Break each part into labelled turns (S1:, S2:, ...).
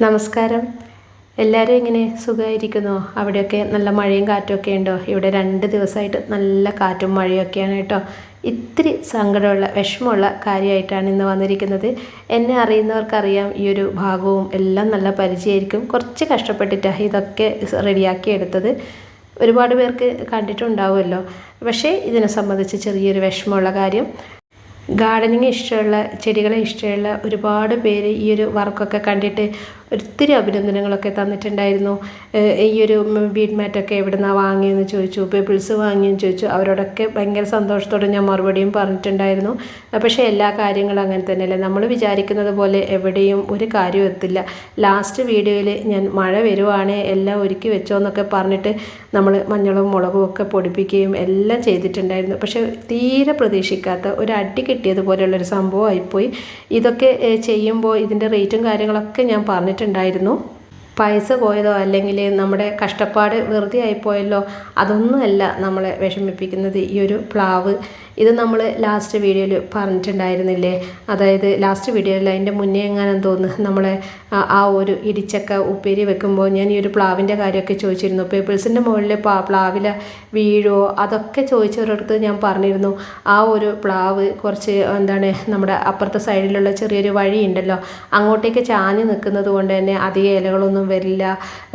S1: നമസ്കാരം. എല്ലാവരും ഇങ്ങനെ സുഖമായിരിക്കുന്നോ? അവിടെയൊക്കെ നല്ല മഴയും കാറ്റുമൊക്കെ ഉണ്ടോ? ഇവിടെ രണ്ട് ദിവസമായിട്ട് നല്ല കാറ്റും മഴയൊക്കെയാണ് കേട്ടോ. ഇത്തിരി സങ്കടമുള്ള വിഷമമുള്ള കാര്യമായിട്ടാണ് ഇന്ന് വന്നിരിക്കുന്നത്. എന്നെ അറിയുന്നവർക്കറിയാം ഈ ഒരു ഭാഗവും എല്ലാം നല്ല പരിചയമായിരിക്കും. കുറച്ച് കഷ്ടപ്പെട്ടിട്ടാണ് ഇതൊക്കെ റെഡിയാക്കി എടുത്തത്. ഒരുപാട് പേർക്ക് കണ്ടിട്ടുണ്ടാവുമല്ലോ. പക്ഷേ ഇതിനെ സംബന്ധിച്ച് ചെറിയൊരു വിഷമമുള്ള കാര്യം. ഗാർഡനിങ് ഇഷ്ടമുള്ള ചെടികളെ ഇഷ്ടമുള്ള ഒരുപാട് പേര് ഈ ഒരു വർക്കൊക്കെ കണ്ടിട്ട് ഒത്തിരി അഭിനന്ദനങ്ങളൊക്കെ തന്നിട്ടുണ്ടായിരുന്നു. ഈ ഒരു ബീഡ് മാറ്റൊക്കെ എവിടെ നിന്നാണ് വാങ്ങിയെന്ന് ചോദിച്ചു പേപ്പിൾസ് വാങ്ങിയെന്ന് ചോദിച്ചു. അവരോടൊക്കെ ഭയങ്കര സന്തോഷത്തോടെ ഞാൻ മറുപടിയും പറഞ്ഞിട്ടുണ്ടായിരുന്നു. പക്ഷേ എല്ലാ കാര്യങ്ങളും അങ്ങനെ തന്നെയല്ലേ? നമ്മൾ വിചാരിക്കുന്നത് പോലെ എവിടെയും ഒരു കാര്യവും എത്തില്ല. ലാസ്റ്റ് വീഡിയോയിൽ ഞാൻ മഴ വരുവാണേ എല്ലാം ഒരുക്കി വെച്ചോ എന്നൊക്കെ പറഞ്ഞിട്ട് നമ്മൾ മഞ്ഞളും മുളകും ഒക്കെ പൊടിപ്പിക്കുകയും എല്ലാം ചെയ്തിട്ടുണ്ടായിരുന്നു. പക്ഷേ തീരെ പ്രതീക്ഷിക്കാത്ത ഒരു അടി കിട്ടിയതുപോലെയുള്ളൊരു സംഭവമായിപ്പോയി ഇതൊക്കെ ചെയ്യുമ്പോൾ ഇതിന്റെ റേറ്റും കാര്യങ്ങളൊക്കെ ഞാൻ പറഞ്ഞിട്ടുണ്ടായിരുന്നു പൈസ പോയതോ അല്ലെങ്കിൽ നമ്മുടെ കഷ്ടപ്പാട് വെറുതെ ആയിപ്പോയല്ലോ അതൊന്നുമല്ല നമ്മളെ വിഷമിപ്പിക്കുന്നത്. ഈ ഒരു പ്ലാവ് ഇത് നമ്മൾ ലാസ്റ്റ് വീഡിയോയിൽ പറഞ്ഞിട്ടുണ്ടായിരുന്നില്ലേ? അതായത് ലാസ്റ്റ് വീഡിയോയിൽ അതിന്റെ മുന്നേ എങ്ങാനും തോന്നുന്നു നമ്മളെ ആ- ഒരു ഇടിച്ചക്ക ഉപ്പേരി വെക്കുമ്പോൾ ഞാൻ ഈ ഒരു പ്ലാവിന്റെ കാര്യമൊക്കെ ചോദിച്ചിരുന്നു. പേപ്പിൾസിന്റെ മുകളിൽ പാ പ്ലാവില വീഴോ അതൊക്കെ ചോദിച്ചവരടുത്ത് ഞാൻ പറഞ്ഞിരുന്നു. ആ ഒരു പ്ലാവ് കുറച്ച് എന്താണ് നമ്മുടെ അപ്പുറത്തെ സൈഡിലുള്ള ചെറിയൊരു വഴി ഉണ്ടല്ലോ അങ്ങോട്ടേക്ക് ചാഞ്ഞ് നിൽക്കുന്നത് കൊണ്ട് തന്നെ അധികം ഇലകളൊന്നും വരില്ല.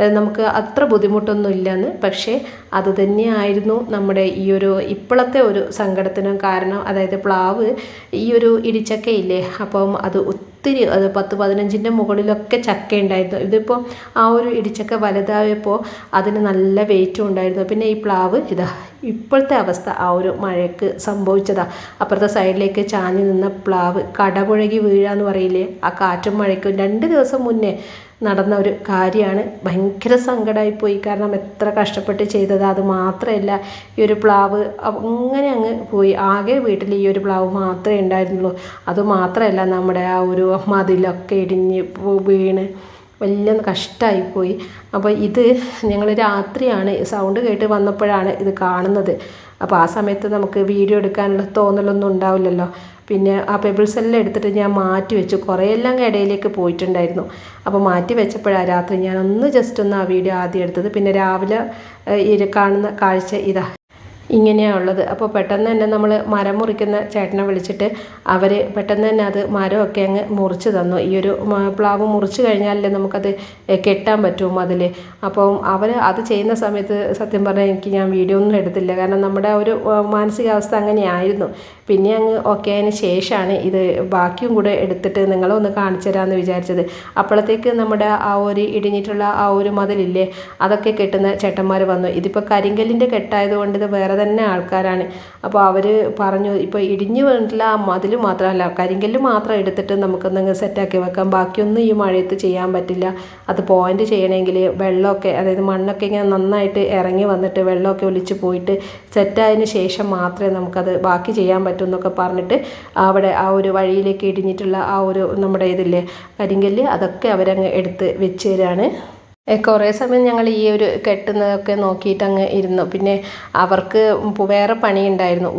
S1: നമുക്ക് അത്ര ബുദ്ധിമുട്ടൊന്നും ഇല്ലെന്ന് പക്ഷേ അത് തന്നെയായിരുന്നു നമ്മുടെ ഈ ഒരു ഇപ്പോഴത്തെ ഒരു സങ്കടത്തിനും കാരണം അതായത് പ്ലാവ് ഈ ഒരു ഇടിച്ചക്കയില്ലേ അപ്പം അത് ഒത്തിരി അത് പത്ത് പതിനഞ്ചിന്റെ മുകളിലൊക്കെ ചക്ക ഉണ്ടായിരുന്നു ഇതിപ്പോൾ ആ ഒരു ഇടിച്ചക്ക വലുതായപ്പോൾ അതിന് നല്ല വെയിറ്റും ഉണ്ടായിരുന്നു. പിന്നെ ഈ പ്ലാവ് ഇതാ ഇപ്പോഴത്തെ അവസ്ഥ ആ ഒരു മഴയ്ക്ക് സംഭവിച്ചതാ. അപ്പുറത്തെ സൈഡിലേക്ക് ചാഞ്ഞു നിന്ന പ്ലാവ് കടപുഴകി വീഴാന്ന് പറയില്ലേ ആ കാറ്റും മഴയ്ക്കും. രണ്ട് ദിവസം മുന്നേ നടന്ന ഒരു കാര്യമാണ്. ഭയങ്കര സങ്കടമായി പോയി. കാരണം എത്ര കഷ്ടപ്പെട്ട് ചെയ്തത് അത് മാത്രമല്ല ഈ ഒരു പ്ലാവ് അങ്ങനെ അങ്ങ് പോയി. ആകെ വീട്ടിൽ ഈ ഒരു പ്ലാവ് മാത്രമേ ഉണ്ടായിരുന്നുള്ളൂ. അത് മാത്രമല്ല നമ്മുടെ ആ ഒരു മതിലൊക്കെ ഇടിഞ്ഞ് വീണ്. വലിയ കഷ്ടമായിപ്പോയി അപ്പോൾ ഇത് ഞങ്ങൾ രാത്രിയാണ് സൗണ്ട് കേട്ട് വന്നപ്പോഴാണ് ഇത് കാണുന്നത്. അപ്പോൾ ആ സമയത്ത് നമുക്ക് വീഡിയോ എടുക്കാനുള്ള തോന്നലൊന്നും ഉണ്ടാവില്ലല്ലോ. പിന്നെ ആ പെബിൾസ് എല്ലാം എടുത്തിട്ട് ഞാൻ മാറ്റി വെച്ചു. കുറേയെല്ലാം ഇടയിലേക്ക് പോയിട്ടുണ്ടായിരുന്നു. അപ്പോൾ മാറ്റി വെച്ചപ്പോഴാണ് രാത്രി ഞാൻ ഒന്ന് ജസ്റ്റ് ഒന്ന് ആ വീഡിയോ ആദ്യം എടുത്തത്. പിന്നെ രാവിലെ കാണുന്ന കാഴ്ച ഇതാ. ഇങ്ങനെയാണ് ഉള്ളത്. അപ്പോൾ പെട്ടെന്ന് തന്നെ നമ്മൾ മരം മുറിക്കുന്ന ചേട്ടനെ വിളിച്ചിട്ട് അവർ പെട്ടെന്ന് തന്നെ അത് മരമൊക്കെ അങ്ങ് മുറിച്ച് തന്നു. ഈ ഒരു പ്ലാവ് മുറിച്ച് കഴിഞ്ഞാലല്ലേ നമുക്കത് കെട്ടാൻ പറ്റും അതിൽ അപ്പം അവർ അത് ചെയ്യുന്ന സമയത്ത് സത്യം പറഞ്ഞാൽ എനിക്ക് ഞാൻ വീഡിയോ ഒന്നും എടുത്തില്ല. കാരണം നമ്മുടെ ഒരു മാനസികാവസ്ഥ അങ്ങനെയായിരുന്നു. പിന്നെ അങ്ങ് ഓക്കെ അതിന് ശേഷമാണ് ഇത് ബാക്കിയും കൂടെ എടുത്തിട്ട് നിങ്ങളെ ഒന്ന് കാണിച്ചു തരാമെന്ന് വിചാരിച്ചത്. അപ്പോഴത്തേക്ക് നമ്മുടെ ആ ഒരു ഇടിഞ്ഞിട്ടുള്ള ആ ഒരു മതിലില്ലേ അതൊക്കെ കെട്ടുന്ന ചേട്ടന്മാർ വന്നു. ഇതിപ്പോൾ കരിങ്കല്ലിന്റെ കെട്ടായതുകൊണ്ട് ഇത് വേറെ തന്നെ ആൾക്കാരാണ്. അപ്പോൾ അവർ പറഞ്ഞു ഇപ്പോൾ ഇടിഞ്ഞു വീണിട്ടില്ല ആ മതിൽ മാത്രമല്ല കരിങ്കല്ല് മാത്രം എടുത്തിട്ട് നമുക്കൊന്നങ്ങ് സെറ്റാക്കി വെക്കാം. ബാക്കിയൊന്നും ഈ മഴയത്ത് ചെയ്യാൻ പറ്റില്ല. അത് പോയിന്റ് ചെയ്യണമെങ്കിൽ വെള്ളമൊക്കെ അതായത് മണ്ണൊക്കെ ഇങ്ങനെ നന്നായിട്ട് ഇറങ്ങി വന്നിട്ട് വെള്ളമൊക്കെ ഒലിച്ച് പോയിട്ട് സെറ്റായതിന് ശേഷം മാത്രമേ നമുക്കത് ബാക്കി ചെയ്യാൻ പറ്റൂ എന്നൊക്കെ പറഞ്ഞിട്ട് അവിടെ ആ ഒരു വഴിയിലേക്ക് ഇടിഞ്ഞിട്ടുള്ള ആ ഒരു നമ്മുടെ ഇതില്ലേ കരിങ്കല്ല് അതൊക്കെ അവരങ്ങ് എടുത്ത് വെച്ച് തരാണ്. കുറേ സമയം ഞങ്ങൾ ഈ ഒരു കെട്ടുന്നതൊക്കെ നോക്കിയിട്ട് അങ്ങ് ഇരുന്നു. പിന്നെ അവർക്ക് വേറെ പണിയുണ്ടായിരുന്നു.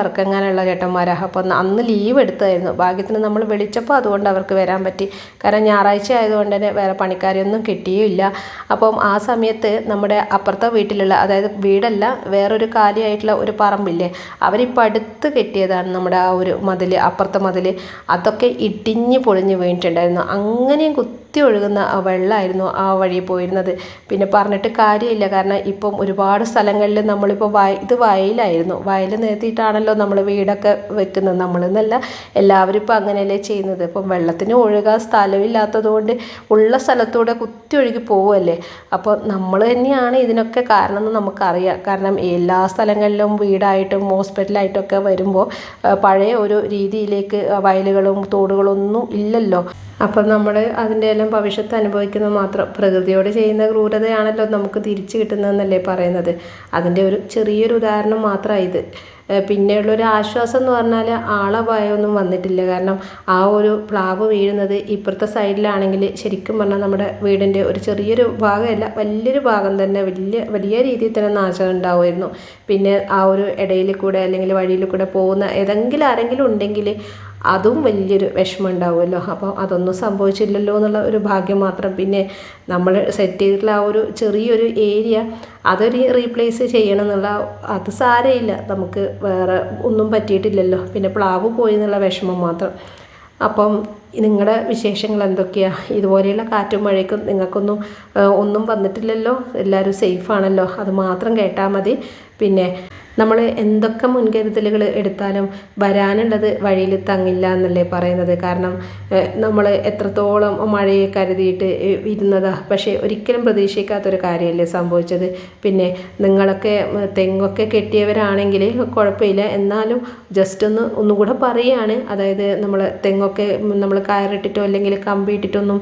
S1: വർക്ക് എങ്ങാനുള്ള ചേട്ടന്മാരാ. അപ്പോൾ അന്ന് ലീവ് എടുത്തായിരുന്നു. ഭാഗ്യത്തിന് നമ്മൾ വിളിച്ചപ്പോൾ അതുകൊണ്ട് അവർക്ക് വരാൻ പറ്റി. കാരണം ഞായറാഴ്ച ആയതുകൊണ്ട് തന്നെ വേറെ പണിക്കാരെയൊന്നും കിട്ടിയില്ല. അപ്പം ആ സമയത്ത് നമ്മുടെ അപ്പുറത്തെ വീട്ടിലുള്ള അതായത് വീടല്ല വേറൊരു കാലിയായിട്ടുള്ള ഒരു പറമ്പില്ലേ അവരിപ്പോൾ അടുത്ത് കെട്ടിയതാണ് നമ്മുടെ ആ ഒരു മതിൽ അപ്പുറത്തെ മതിൽ അതൊക്കെ ഇടിഞ്ഞ് പൊളിഞ്ഞ് വീണിട്ടുണ്ടായിരുന്നു. അങ്ങനെയും കുത്തി ഒഴുകുന്ന ആ വെള്ളമായിരുന്നു ആ വഴി പോയിരുന്നത്. പിന്നെ പറഞ്ഞിട്ട് കാര്യമില്ല. കാരണം ഇപ്പം ഒരുപാട് സ്ഥലങ്ങളിൽ നമ്മളിപ്പോൾ വയ ഇത് വയലായിരുന്നു വയൽ നിരത്തിയിട്ടാണല്ലോ നമ്മൾ വീടൊക്കെ വെക്കുന്നത്. നമ്മളെന്നല്ല എല്ലാവരും ഇപ്പോൾ അങ്ങനെയല്ലേ ചെയ്യുന്നത്. ഇപ്പം വെള്ളത്തിന് ഒഴുകാൻ സ്ഥലമില്ലാത്തതുകൊണ്ട് ഉള്ള സ്ഥലത്തൂടെ കുത്തി ഒഴുകി പോവുമല്ലേ അപ്പോൾ നമ്മൾ തന്നെയാണ് ഇതിനൊക്കെ കാരണം എന്ന് നമുക്കറിയാം. കാരണം എല്ലാ സ്ഥലങ്ങളിലും വീടായിട്ടും ഹോസ്പിറ്റലായിട്ടും ഒക്കെ വരുമ്പോൾ പഴയ ഒരു രീതിയിലേക്ക് വയലുകളും തോടുകളൊന്നും ഇല്ലല്ലോ. അപ്പം നമ്മൾ അതിന്റെ എല്ലാം ഭവിഷ്യത്ത് അനുഭവിക്കുന്നത് മാത്രം. പ്രകൃതിയോട് ചെയ്യുന്ന ക്രൂരതയാണല്ലോ നമുക്ക് തിരിച്ചു കിട്ടുന്നതെന്നല്ലേ പറയുന്നത്. അതിന്റെ ഒരു ചെറിയൊരു ഉദാഹരണം മാത്രമാണ് ഇത്. പിന്നെയുള്ളൊരു ആശ്വാസം എന്ന് പറഞ്ഞാൽ ആളെ ആളപായമൊന്നും വന്നിട്ടില്ല. കാരണം ആ ഒരു പ്ലാവ് വീഴുന്നത് ഇപ്പുറത്തെ സൈഡിലാണെങ്കിൽ ശരിക്കും പറഞ്ഞാൽ നമ്മുടെ വീടിന്റെ ഒരു ചെറിയൊരു ഭാഗമല്ല വലിയൊരു ഭാഗം തന്നെ വലിയ വലിയ രീതിയിൽ തന്നെ നാശം ഉണ്ടാവുമായിരുന്നു. പിന്നെ ആ ഒരു ഇടയിൽ കൂടെ അല്ലെങ്കിൽ വഴിയിൽ കൂടെ പോകുന്ന ഏതെങ്കിലും ആരെങ്കിലും ഉണ്ടെങ്കിൽ അതും വലിയൊരു വിഷമം ഉണ്ടാവുമല്ലോ അപ്പോൾ അതൊന്നും സംഭവിച്ചില്ലല്ലോ എന്നുള്ള ഒരു ഭാഗ്യം മാത്രം. പിന്നെ നമ്മൾ സെറ്റ് ചെയ്തിട്ടുള്ള ആ ഒരു ചെറിയൊരു ഏരിയ അതൊരു റീപ്ലേസ് ചെയ്യണം എന്നുള്ള അത് സാരമില്ല. നമുക്ക് വേറെ ഒന്നും പറ്റിയിട്ടില്ലല്ലോ. പിന്നെ പ്ലാവ് പോയി എന്നുള്ള വിഷമം മാത്രം. അപ്പം നിങ്ങളുടെ വിശേഷങ്ങൾ എന്തൊക്കെയാണ് ഇതുപോലെയുള്ള കാറ്റും മഴയ്ക്കും നിങ്ങൾക്കൊന്നും ഒന്നും വന്നിട്ടില്ലല്ലോ? എല്ലാവരും സേഫാണല്ലോ അത് മാത്രം കേട്ടാൽ മതി. പിന്നെ നമ്മൾ എന്തൊക്കെ മുൻകരുതലുകൾ എടുത്താലും വരാനുള്ളത് വഴിയിൽ തങ്ങില്ല എന്നല്ലേ പറയുന്നത്. കാരണം നമ്മൾ എത്രത്തോളം മഴയെ കരുതിയിട്ട് ഇരുന്നതാ. പക്ഷേ ഒരിക്കലും പ്രതീക്ഷിക്കാത്തൊരു കാര്യമല്ലേ സംഭവിച്ചത്. പിന്നെ നിങ്ങളൊക്കെ തെങ്ങൊക്കെ കെട്ടിയവരാണെങ്കിൽ കുഴപ്പമില്ല. എന്നാലും ജസ്റ്റ് ഒന്ന് ഒന്നുകൂടെ പറയുകയാണ് അതായത് നമ്മൾ തെങ്ങൊക്കെ നമ്മൾ കയറിട്ടിട്ടോ അല്ലെങ്കിൽ കമ്പി ഇട്ടിട്ടൊന്നും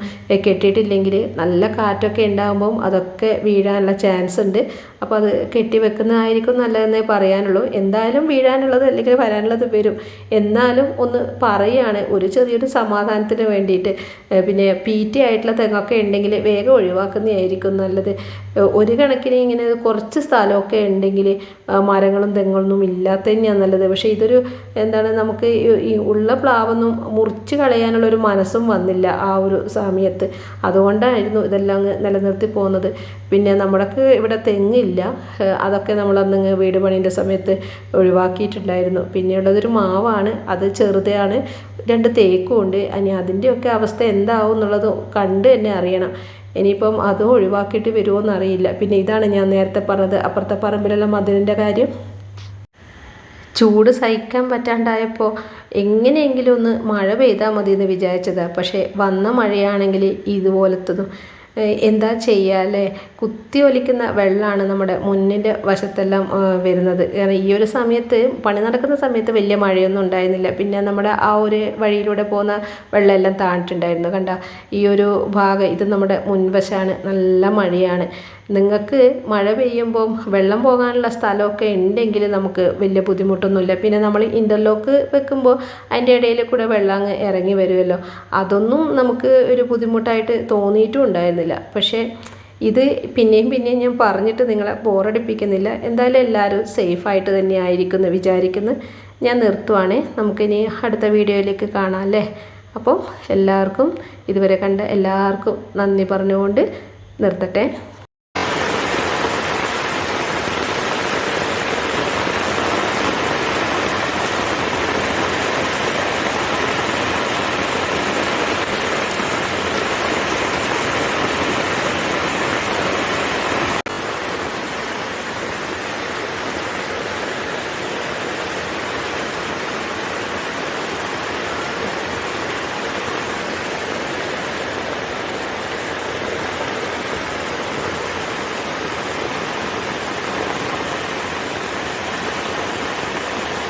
S1: കെട്ടിയിട്ടില്ലെങ്കിൽ നല്ല കാറ്റൊക്കെ ഉണ്ടാകുമ്പം അതൊക്കെ വീഴാനുള്ള ചാൻസ് ഉണ്ട്. അപ്പോൾ അത് കെട്ടി വെക്കുന്നതായിരിക്കും നല്ലതെന്നേ പറയാനുള്ളൂ. എന്തായാലും വീഴാനുള്ളത് അല്ലെങ്കിൽ വരാനുള്ളത് വരും. എന്നാലും ഒന്ന് പറയുകയാണ്. ഒരു ചെറിയൊരു സമാധാനത്തിന് വേണ്ടിയിട്ട്. പിന്നെ പി ടി ആയിട്ടുള്ള തെങ്ങൊക്കെ ഉണ്ടെങ്കിൽ വേഗം ഒഴിവാക്കുന്നതായിരിക്കും നല്ലത്. ഒരു കണക്കിന് ഇങ്ങനെ കുറച്ച് സ്ഥലമൊക്കെ ഉണ്ടെങ്കിൽ മരങ്ങളും തെങ്ങൊന്നും ഇല്ലാത്ത തന്നെയാണ് നല്ലത്. പക്ഷേ ഇതൊരു എന്താണ് നമുക്ക് ഈ ഉള്ള പ്ലാവൊന്നും മുറിച്ച് കളയാനുള്ളൊരു മനസ്സും വന്നില്ല ആ ഒരു സമയത്ത്. അതുകൊണ്ടായിരുന്നു ഇതെല്ലാം നിലനിർത്തി പോകുന്നത്. പിന്നെ നമ്മുടെക്ക് ഇവിടെ തെങ്ങില്ല അതൊക്കെ നമ്മൾ നമ്മളന്ന് വീട് പണീന്റെ സമയത്ത് ഒഴിവാക്കിയിട്ടുണ്ടായിരുന്നു. പിന്നെയുള്ളതൊരു മാവാണ്. അത് ചെറുതാണ്. രണ്ട് തേക്കും ഉണ്ട്. ഇനി അതിന്റെയൊക്കെ അവസ്ഥ എന്താവും എന്നുള്ളത് കണ്ട് തന്നെ അറിയണം. ഇനിയിപ്പം അതും ഒഴിവാക്കിയിട്ട് വരുമോ എന്നറിയില്ല. പിന്നെ ഇതാണ് ഞാൻ നേരത്തെ പറഞ്ഞത്. അപ്പുറത്തെ പറമ്പിലുള്ള മധുരന്റെ കാര്യം. ചൂട് സഹിക്കാൻ പറ്റാണ്ടായപ്പോൾ എങ്ങനെയെങ്കിലും ഒന്ന് മഴ പെയ്താൽ മതി എന്ന് വിചാരിച്ചതാണ് പക്ഷേ വന്ന മഴയാണെങ്കിൽ ഇതുപോലത്തതും. എന്താ ചെയ്യുക കുത്തി ഒലിക്കുന്ന വെള്ളമാണ് നമ്മുടെ മുന്നിന്റെ വശത്തെല്ലാം വരുന്നത്. കാരണം ഈ ഒരു സമയത്ത് പണി നടക്കുന്ന സമയത്ത് വലിയ മഴയൊന്നും ഉണ്ടായിരുന്നില്ല. പിന്നെ നമ്മുടെ ആ ഒരു വഴിയിലൂടെ പോകുന്ന വെള്ളമെല്ലാം താണിട്ടുണ്ടായിരുന്നു കണ്ട ഈ ഒരു ഭാഗം ഇത് നമ്മുടെ മുൻവശമാണ് നല്ല മഴയാണ്. നിങ്ങൾക്ക് മഴ പെയ്യുമ്പോൾ വെള്ളം പോകാനുള്ള സ്ഥലമൊക്കെ ഉണ്ടെങ്കിൽ നമുക്ക് വലിയ ബുദ്ധിമുട്ടൊന്നുമില്ല. പിന്നെ നമ്മൾ ഇന്റർലോക്ക് വെക്കുമ്പോൾ അതിന്റെ ഇടയിൽ കൂടെ വെള്ളം അങ്ങ് ഇറങ്ങി വരുമല്ലോ. അതൊന്നും നമുക്ക് ഒരു ബുദ്ധിമുട്ടായിട്ട് തോന്നിയിട്ടും ഉണ്ടായിരുന്നില്ല. പക്ഷേ ഇത് പിന്നെയും പിന്നെയും ഞാൻ പറഞ്ഞിട്ട് നിങ്ങളെ ബോറടിപ്പിക്കുന്നില്ല എന്തായാലും എല്ലാവരും സേഫായിട്ട് തന്നെ ആയിരിക്കുന്നു വിചാരിക്കുന്നു. ഞാൻ നിർത്തുവാണേ. നമുക്കിനി അടുത്ത വീഡിയോയിലേക്ക് കാണാം അല്ലേ? അപ്പം എല്ലാവർക്കും ഇതുവരെ കണ്ട എല്ലാവർക്കും നന്ദി പറഞ്ഞുകൊണ്ട് നിർത്തട്ടെ.